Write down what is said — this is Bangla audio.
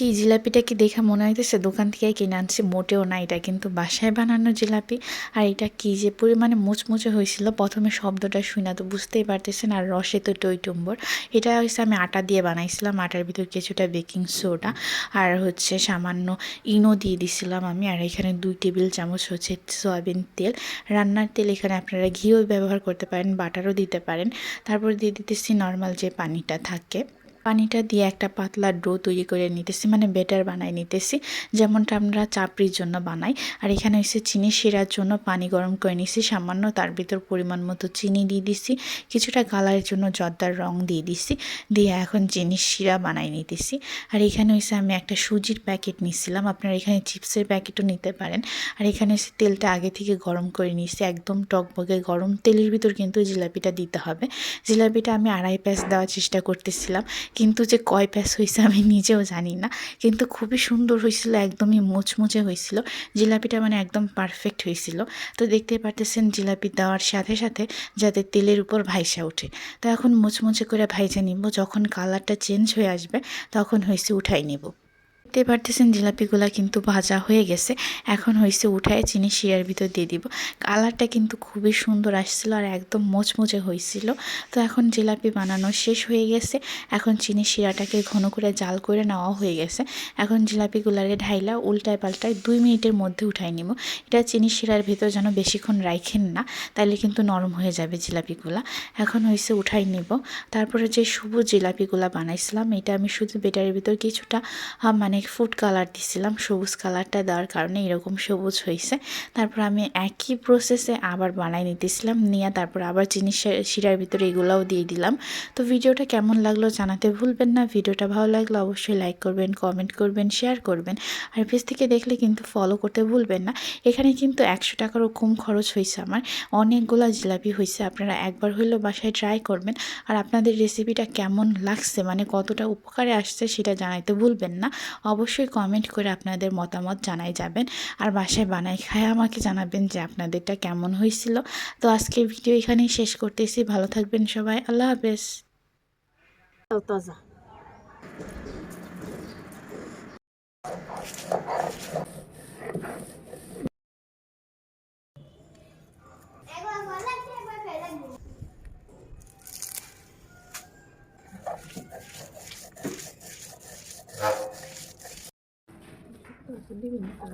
কি জিলাপিটা কি দেখে মনে হইতেছে? দোকান থেকে কিনে আনছি, মোটেও না, এটা কিন্তু বাসায় বানানো জিলাপি। আর এটা কি যে পরিমাণে মুচমুচে হয়েছিল, প্রথমে শব্দটা শুনে তো বুঝতেই পারতেছেন, আর রসে তো টইটুম্বর এটা হচ্ছে আমি আটা দিয়ে বানাইছিলাম, আটার ভিতর কিছুটা বেকিং সোডা, আর হচ্ছে সামান্য ইনো দিয়ে দিছিলাম আমি, আর এখানে দুই টেবিল চামচ হচ্ছে সয়াবিন তেল। রান্নার তেল এখানে আপনারা ঘিও ব্যবহার করতে পারেন, বাটারও দিতে পারেন। তারপর দিয়ে দিতেছি নর্মাল যে পানিটা থাকে। পানিটা দিয়ে একটা পাতলা ডো তৈরি করে নিতেছি মানে বেটার বানাই নিতেছি। যেমনটা আমরা চাপড়ির জন্য বানাই। আর এখানে হচ্ছে চিনি শিরার জন্য পানি গরম করে নিছি, সামান্য তার ভিতর পরিমাণ মতো চিনি দিয়ে দিছি। কিছুটা কালারের জন্য জর্দার রং দিয়ে দিছি, দিয়ে এখন চিনি শিরা বানাই নিতেছি। আর এখানে হচ্ছে আমি একটা সুজির প্যাকেট নিছিলাম, আপনারা এখানে চিপসের প্যাকেটও নিতে পারেন। আর এখানে হচ্ছে তেলটা আগে থেকে গরম করে নিছি, একদম টকবগে গরম। তেলের ভিতর কিন্তু জিলাপিটা দিতে হবে। জিলাপিটা আমি আড়াই প্যাঁচ দেওয়ার চেষ্টা করতেছিলাম কিন্তু যে কয় প্যাস হয়েছে আমি নিজেও জানি না। কিন্তু খুবই সুন্দর হয়েছিল একদমই মুচমুচে হয়েছিল জিলাপিটা মানে একদম পারফেক্ট হয়েছিল তো দেখতে পারতেছেন জিলাপি দেওয়ার সাথে সাথে যাতে তেলের উপর ভাইসা ওঠে। তো এখন মুচমুচে করে ভাইজা নিব, যখন কালারটা চেঞ্জ হয়ে আসবে তখন হয়েছে উঠাই নেব। দেখতে পারতেছেন জিলাপিগুলো কিন্তু ভাজা হয়ে গেছে। এখন হয়েছে উঠায় চিনি শিরার ভিতর দিয়ে দিব। কালারটা কিন্তু খুবই সুন্দর আসছিল আর একদম মোচমোচে হয়েছিল তো এখন জিলাপি বানানো শেষ হয়ে গেছে। এখন চিনি শিরাটাকে ঘন করে জাল করে নেওয়া হয়ে গেছে। এখন জিলাপিগুলারে ঢাইলা উল্টায় পাল্টায় দুই মিনিটের মধ্যে উঠাই নিব। এটা চিনি শিরার ভিতর যেন বেশিক্ষণ রাইখেন না তাইলে কিন্তু নরম হয়ে যাবে জিলাপিগুলা। এখন হয়েছে উঠাই নিব। তারপরে যে সবুজ জিলাপিগুলা বানাইছিলাম এটা আমি শুধু বেটারের ভিতর কিছুটা আহ, মানে ফুড কালার দিছিলাম, সবুজ কালারটা দেওয়ার কারণে এরকম সবুজ হয়েছে তারপর আমি একই প্রসেসে আবার বানাই নিতেছিলাম, নিয়ে তারপর আবার চিনি শিরার ভিতরে এগুলাও দিয়ে দিলাম। তো ভিডিওটা কেমন লাগল জানাতে ভুলবেন না, ভিডিওটা ভালো লাগলে অবশ্যই লাইক করবেন কমেন্ট করবেন শেয়ার করবেন। আর পেজ থেকে দেখলে কিন্তু ফলো করতে ভুলবেন না। এখানে কিন্তু একশো টাকারও কম খরচ হয়েছে আমার। অনেকগুলো জিলাপি হয়েছে আপনারা একবার হইলেও বাসায় ট্রাই করবেন। আর আপনাদের রেসিপিটা কেমন লাগছে মানে কতটা উপকারে আসছে সেটা জানাইতে ভুলবেন না। অবশ্যই কমেন্ট করে আপনাদের মতামত জানাই যাবেন। আর বাসায় বানাই খায় আমাকে জানাবেন যে আপনাদেরটা কেমন হয়েছিল। তো আজকের ভিডিও এখানেই শেষ করতেছি। ভালো থাকবেন সবাই। আল্লাহ হাফেজ। তাজা দিবি না